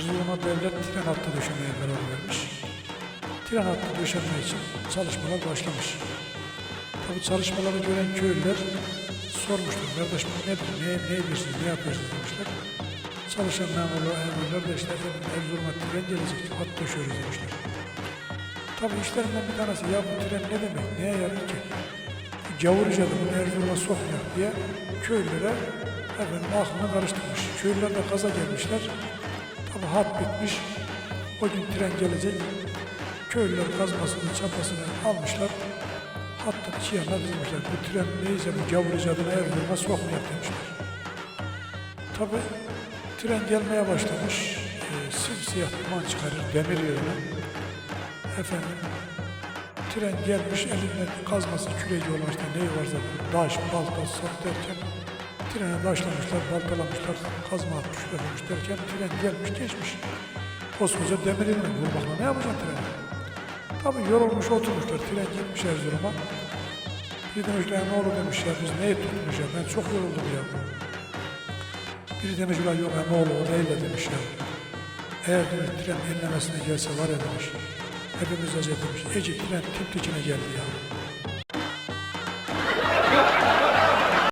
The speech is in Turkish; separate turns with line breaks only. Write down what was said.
Erzurum'a devlet tren hattı döşemeye karar vermiş. Tren hattı döşenme için çalışmalar başlamış. Tabi çalışmaları gören köylüler sormuşlar. Kardeş bu nedir, ne, ne ediyorsunuz, ne yapıyorsunuz demişler. Çalışan memurlar, memurlar da işte Erzurum'a tren gelecek, hat döşüyoruz demişler. Tabi işlerinden bir tanesi ya bu tren ne demek, neye yarar ki? Gavurca'da bunu Erzurum'a sokmuyor diye köylülere efendim aklını karıştırmış. Köylüler de kaza gelmişler. Tabi hat bitmiş. O gün tren gelecek. Köylüler kazmasını, çapasını almışlar. Hattın iki yanına dizmişler. Bu tren neyse bu Gavurca'dan Erzurum'a sokmuyor demişler. Tabi tren gelmeye başlamış. E, simsiyah duman çıkarır demir yerine. Efendim tren gelmiş elinde kazması küreci olan işte neyi varsa taş, balta, sap derken trene taşlamışlar, baltalamışlar, kazma atmış, yapmış derken tren gelmiş geçmiş. Koskoca demir ilmi vurmakla ne yapacaksın treni? Tabii yorulmuş oturmuşlar, tren gitmiş Erzurum'a. Bir demişler ne olur demiş ya biz neyi ya ben çok yoruldum ya. Biri demiş ulan yok ne olur o değil de demiş ya. Eğer demiş tren enlemesine gelse var ya demiş. Hepimiz acı demiş. Ece tren tip içine geldi ya.